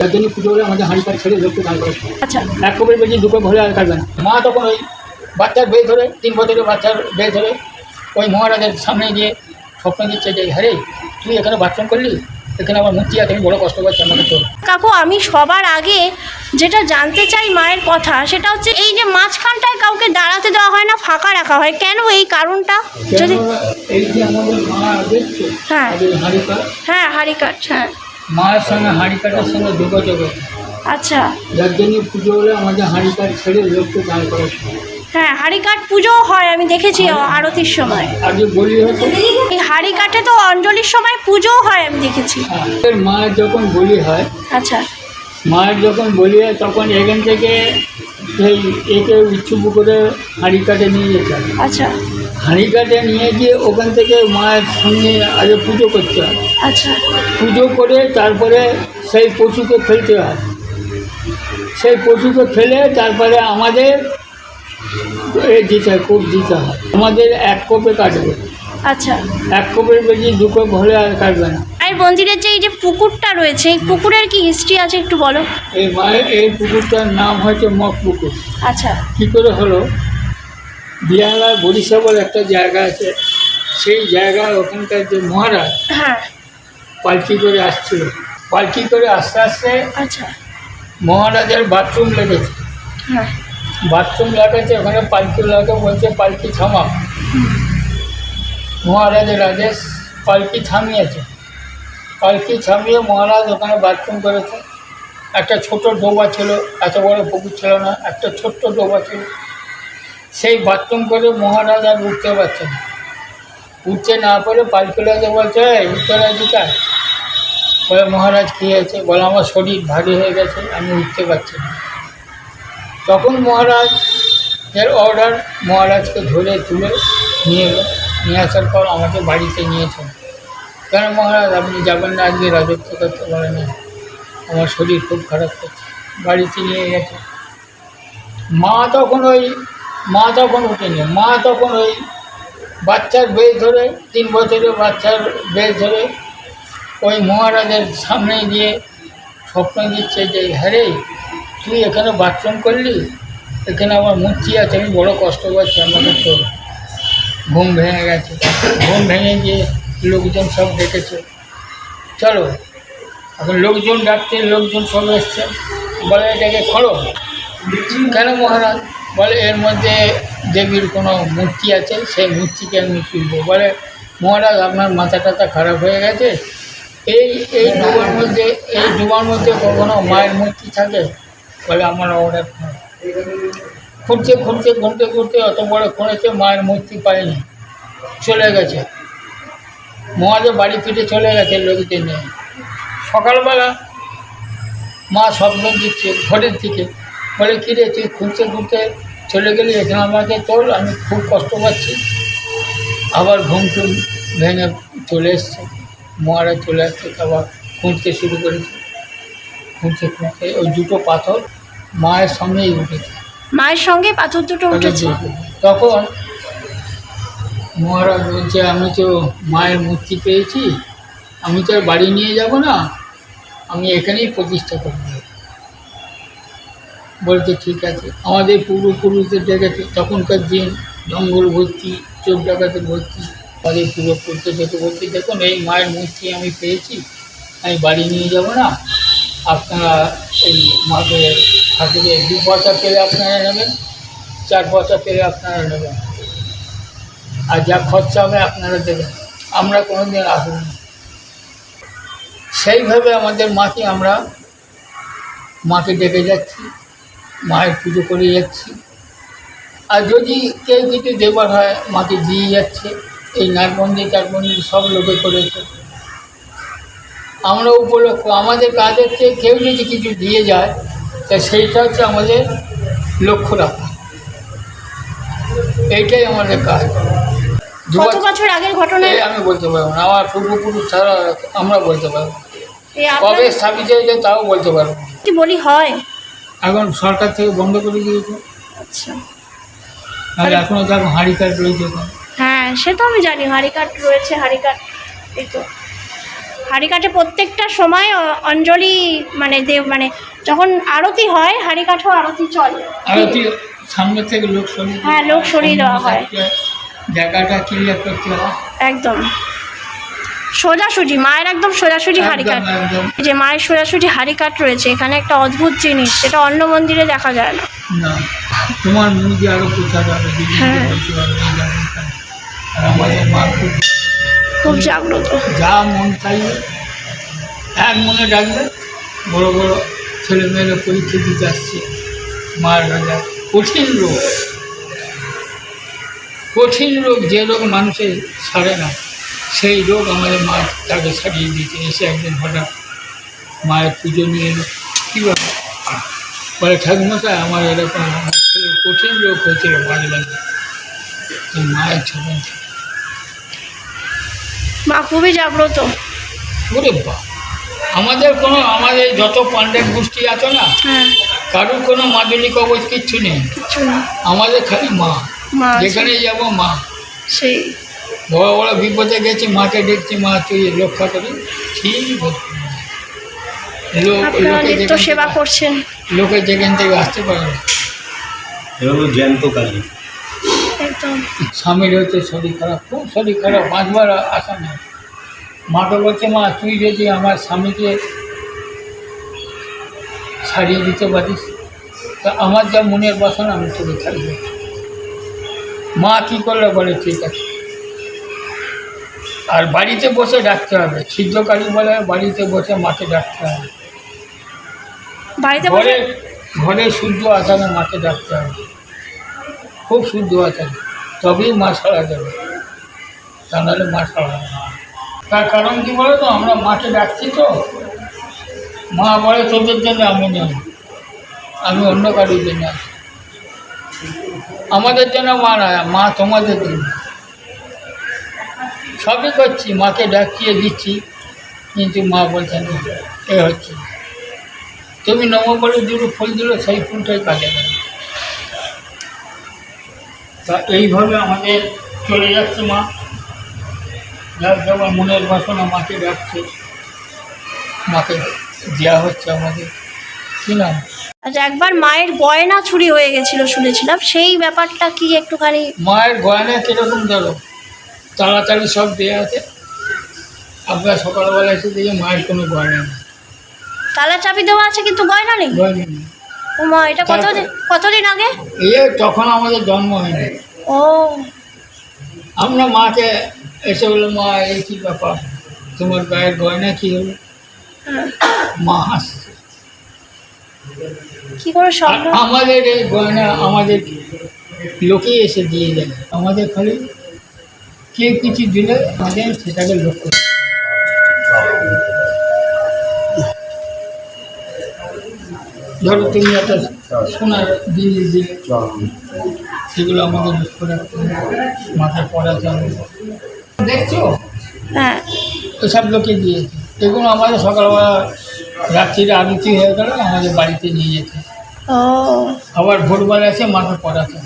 তার জন্য পুজো হলে আমাদের হাঁড়ি কাঠ ছেড়ে লোককে দান করে আচ্ছা। এক কবির বেশি আর কাটবে না। মা তখন ওই বাচ্চার বেয়ে ধরে তিন বছরের বাচ্চার বেয়ে ধরে ওই মহারাজের সামনে গিয়ে স্বপ্ন দিচ্ছে যে হ্যাঁ তুই এখানে বাথরুম করলি? এখানে আমার মূর্তি আছে আমি বড় কষ্ট পাচ্ছি আমাকে তো কাকু আমি সবার আগে যেটা জানতে চাই মায়ের কথা সেটা হচ্ছে এই যে মাঝখানটায় কাউকে দাঁড়াতে দেওয়া হয় না ফাঁকা রাখা হয় কেন এই কারণটা? যদি এই যে আমাদের মা হ্যাঁ। হ্যাঁ হাড়ি হ্যাঁ। মায়ের সঙ্গে হাঁড়ি কাঠের সঙ্গে যোগাযোগ আছে। আচ্ছা। যার জন্য পুজো হলে আমাদের হাঁড়ি কাঠ ছেড়ে লোককে দান করে হ্যাঁ হাড়ি কাঠ পুজোও হয় আমি দেখেছি আরতির সময়। আগে বলি হতো। এই হাড়ি কাঠে তো অঞ্জলির সময় পুজোও হয় আমি দেখেছি। মায়ের যখন বলি হয় আচ্ছা। মায়ের যখন বলি হয় তখন এখান থেকে সেই একে উচ্চুপ করে হাঁড়ি কাটে নিয়ে যেতে আচ্ছা। হাঁড়ি কাটে নিয়ে গিয়ে ওখান থেকে মায়ের সঙ্গে আগে পুজো করতে হয়। আচ্ছা। পুজো করে তারপরে সেই পশুকে ফেলতে হয়। সেই পশুকে ফেলে তারপরে আমাদের এ দিতে হয় কোপ দিতে হয়। আমাদের এক কোপে কাটবে। আচ্ছা। এক কোপের বেশি দু কোপ হলে আর কাটবে না। আর মন্দিরের যে এই যে পুকুরটা রয়েছে এই পুকুরের কি হিস্ট্রি আছে একটু বলো? এই মায়ের এই পুকুরটার নাম হচ্ছে মগ পুকুর। আচ্ছা। কী করে হলো? বিহালার বরিশা বলে একটা জায়গা আছে। সেই জায়গায় ওখানকার যে মহারাজ হ্যাঁ। পালকি করে আসছিল। পালকি করে আস্তে আস্তে আচ্ছা। মহারাজের বাথরুম লেগেছে। হ্যাঁ। বাথরুম লাগাচ্ছে ওখানে পালকি লাগে বলছে পালকি থামা মহারাজের আদেশ পালকি থামিয়েছে। পালকি থামিয়ে মহারাজ ওখানে বাথরুম করেছে। একটা ছোট ডোবা ছিল এত বড় পুকুর ছিল না একটা ছোট্ট ডোবা ছিল। সেই বাথরুম করে মহারাজ আর উঠতে পারছে না। উঠতে না পারে পালকি লাগে বলছে "এই, উত্তরাধিকার বলে মহারাজ কী হয়েছে? বলে, আমার শরীর ভারী হয়ে গেছে, আমি উঠতে পারছি না। তখন মহারাজ এর অর্ডার মহারাজকে ধরে, তুলে নিয়ে এলো। নিয়ে আসার পর আমাকে বাড়িতে নিয়েছেন কেন মহারাজ, আপনি যাবেন না? আজকে রাজত্ব করতে পারেন না। আমার শরীর খুব খারাপ করছে। বাড়িতে নিয়ে গেছে। মা তখন ওই, মা তখন উঠেনি। মা তখন ওই বাচ্চার বেশ ধরে, তিন বছরের বাচ্চার বেশ ধরে ওই মহারাজের সামনে গিয়ে স্বপ্ন দিচ্ছে যে হ্যাঁ রে, তুই এখানে বাথরুম করলি? এখানে আমার মূর্তি আছে আমি বড় কষ্ট পাচ্ছি আমাকে তো ঘুম ভেঙে গেছে। ঘুম ভেঙে গিয়ে লোকজন সব ডেকেছে। চলো এখন লোকজন ডাকতে লোকজন সব এসছে। বলে এটাকে খোলো কেন মহারাজ? বলে এর মধ্যে দেবীর কোনো মূর্তি আছে সেই মূর্তিকে আমি তুলবো। বলে মহারাজ আপনার মাথা টাথা খারাপ হয়ে গেছে? এই এই ডুবার মধ্যে, এই ডুবার মধ্যে কখনো মায়ের মূর্তি থাকে? বলে আমার অর্ডার খুঁড়তে খুঁড়তে ঘুরতে ঘুরতে অত বড় খুঁড়েছে মায়ের মূর্তি পায়নি। চলে গেছে। মহাদেব বাড়ি ফিরে চলে গেছে লোকদের নিয়ে। সকালবেলা মা স্বপ্ন দিচ্ছে ঘরের দিকে। বলে কিরে তুই খুঁজতে খুঁজতে চলে গেলি? এখানে আমাকে তোল আমি খুব কষ্ট পাচ্ছি। আবার ঘুম টুম ভেঙে চলে এসছে। মহারাজ চলে আসছে আবার খুঁজতে শুরু করেছে। খুঁজতে খুঁজতে ওই দুটো পাথর মায়ের সঙ্গেই উঠেছে। মায়ের সঙ্গে পাথর দুটো উঠেছে? তখন মহারাজ বলছে আমি তো মায়ের মূর্তি পেয়েছি আমি তো আর বাড়ি নিয়ে যাব না আমি এখানেই প্রতিষ্ঠা করব বলছে ঠিক আছে। আমাদের পূর্বপুরুষদের ডেকেছে তখনকার দিন জঙ্গল ভর্তি চোখ ডাকাতে ভর্তি। আমাদের পূর্বপুরুষদের ডেকে বলছি দেখুন, এই মায়ের মূর্তি আমি পেয়েছি। আমি বাড়ি নিয়ে যাব না। আপনারা এই মাকে ঠাকুরের দু পয়সা পেলে আপনারা নেবেন, চার পয়সা পেলে আপনারা নেবেন। আর যা খরচা হবে আপনারা দেবেন। আমরা কোনো দিন আসব না। সেইভাবে আমাদের মাকে আমরা, মাকে ডেকে যাচ্ছি, মায়ের পুজো করে যাচ্ছি। আর যদি কেউ কিছু দেবার হয়, মাকে দিয়ে যাচ্ছে। এই নাটবন্দি টাটবন্দি সব লোকে করেছে। আমরা উপলক্ষ আমাদের কাজ হচ্ছে কেউ যদি কিছু দিয়ে যায় তা সেইটা হচ্ছে আমাদের লক্ষ্য রাখা। এইটাই আমাদের কাজ। কত বছর- বছর আগের ঘটনা? আমি বলতে পারব না আমার পূর্বপুরুষ ছাড়া আমরা বলতে পারব কবে স্থাপিত হয়েছে তাও বলতে পারব। কি বলি হয়? এখন সরকার থেকে বন্ধ করে দিয়েছে। আচ্ছা। আর এখনও দেখো হাঁড়ি কাঠ রয়েছে। এখন হ্যাঁ সে তো আমি জানি হাড়ি কাঠ রয়েছে হাড়ি কাঠ এই তো। হাড়ি কাঠে প্রত্যেকটা সময় অঞ্জলি মানে দেব মানে যখন আরতি হয় হাড়ি কাঠেও আরতি চলে। আরতি সামনে থেকে লোক সরিয়ে হ্যাঁ, লোক সরিয়ে দেওয়া হয়। জায়গাটা ক্লিয়ার করতে হয়। একদম। সোজাসুজি মায়ের একদম সোজাসুজি হাড়ি কাঠ একদম। একদম এই যে মায়ের সোজাসুজি হাড়ি কাঠ রয়েছে এখানে একটা অদ্ভুত জিনিস যেটা অন্য মন্দিরে দেখা যায় না। তোমার মুখ দিয়ে আরও কোথা যাবে দিদি হ্যাঁ। আমাদের মা খুব খুব জাগ্রত। যা মন চাইবে এক মনে ডাকবে বড় বড় ছেলে মেয়েরা পরীক্ষা দিতে আসছে। মার রাজা কঠিন রোগ। কঠিন রোগ যে রোগ মানুষের সারে না সেই রোগ আমাদের মা তাকে সারিয়ে দিতে এসে একদিন হঠাৎ মায়ের পুজো নিয়ে এলো। কী ব্যাপার? বলে ঠাকুমশাই আমার এরকম আমার ছেলের কঠিন রোগ হয়েছিল মাঝে মাঝে মায়ের ছবন মা খুবই জাগ্রত। ওরে বা আমাদের কোনো আমাদের যত পাণ্ডের গোষ্ঠী আছে না হ্যাঁ। কারোর কোনো মাদুলি কবচ কিচ্ছু নেই। আমাদের খালি মা। মা যেখানে যাব মা। সেই। বড় বড় বিপদে গেছি মাকে দেখছি মা তুই রক্ষা করি ঠিক। লোকে সেবা করছেন। লোকে যেখান থেকে আসতে পারে না। এটা হলো জ্যান্ত কালী স্বামীর হচ্ছে শরীর খারাপ খুব শরীর খারাপ পাঁচবার আসা না মাকে বলছে মা তুই যদি আমার স্বামীকে ছাড়িয়ে দিতে পারিস তা আমার যা মনের বাসনা আমি তোকে ছাড়িয়ে। মা কী করলে? বলে ঠিক আছে। আর বাড়িতে বসে ডাকতে হবে। সিদ্ধকালী বলে বাড়িতে বসে মাকে ডাকতে হবে। বাড়িতে ঘরে ঘরে শুদ্ধ আচারে মাকে ডাকতে হবে। খুব শুদ্ধ আচারে। তবেই মা সারা যাবে। তা নাহলে মা না। তার কারণ কি বলো তো আমরা মাকে ডাকছি তো। মা বলে, তোদের জন্য আমি নেই। আমি অন্য কারোর জন্য আছি। আমাদের জন্য মা না মা তোমাদের জন্য। সবই করছি, মাকে ডাকিয়ে দিচ্ছি, কিন্তু মা বলছেন এ হচ্ছে তুমি নম বলে দুটো ফুল দিল, সেই ফুলটাই কাজে লাগে তা এইভাবে আমাদের চলে যাচ্ছে মা। যার যেমন মনের বাসনা মাকে ডাকছে মাকে দেওয়া হচ্ছে আমাদের। কি নাম? আচ্ছা একবার মায়ের গয়না চুরি হয়ে গেছিল শুনেছিলাম। সেই ব্যাপারটা কি একটুখানি? মায়ের গয়না কীরকম ধরো তাড়াতাড়ি সব দেওয়া আছে। আপনার সকালবেলা এসে দেখি মায়ের কোনো গয়না নেই। তালা চাবি দেওয়া আছে কিন্তু গয়না নেই? গয়না নেই। ও মা এটা কতদিন কতদিন আগে? এই তখন আমাদের জন্ম হয়নি। ও। আমরা মাকে এসে বলল মা এই কী ব্যাপার? তোমার গায়ের গয়না কী হলো। মা হাসছে। কি করে স্বপ্ন আমাদের এই গয়না আমাদের লোকেই এসে দিয়ে যায় আমাদের খালি কে কিছু দিলে আমাদের সেটাকে লক্ষ্য ধরো তুমি একটা সোনার জিনিস দিলে সেগুলো আমাকে লক্ষ্য রাখতে হবে। মাথায় পড়াতে হবে দেখছ? হ্যাঁ। এসব লোকে দিয়েছে। এগুলো আমাদের সকালবেলা রাত্রির আরতি হয়ে গেল আমাদের বাড়িতে নিয়ে যেতে। আবার ভোরবেলা এসে মাথায় পড়াতে।